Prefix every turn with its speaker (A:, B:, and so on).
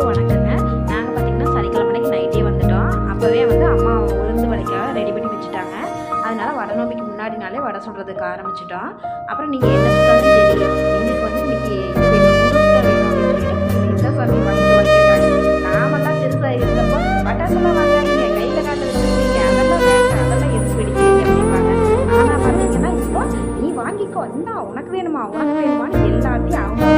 A: எல்லாருக்கும் வணக்கங்க. நாங்கள் பார்த்திங்கன்னா சனிக்கிழமைக்கு நைட்டே வந்துட்டோம். அப்போவே வந்து அம்மா உளுந்து வடைக்காக ரெடி பண்ணி வச்சுட்டாங்க. அதனால் வடை நோம்பிக்கு முன்னாடி நாளே வடை சுடுறதுக்கு ஆரம்பிச்சிட்டோம். அப்புறம் நீங்கள் என்ன சுட்டாலும் சரி எங்களுக்கு வந்து இன்றைக்கி நாமெல்லாம் பெருசாக இருந்தப்போ பட்டாசெல்லாம் வாங்காதீங்க. கையில் காட்டு வச்சுருக்கீங்க. அதெல்லாம் வேண்டாம். அதெல்லாம் எது பிடிக்கிறீங்க அப்படிம்பாங்க. ஆனால் பார்த்தீங்கன்னா இப்போ நீ வாங்கிக்கோ. இந்தா உனக்கு வேணுமா? உனக்கு வேணுமான்னு எல்லாத்தையும் அவங்க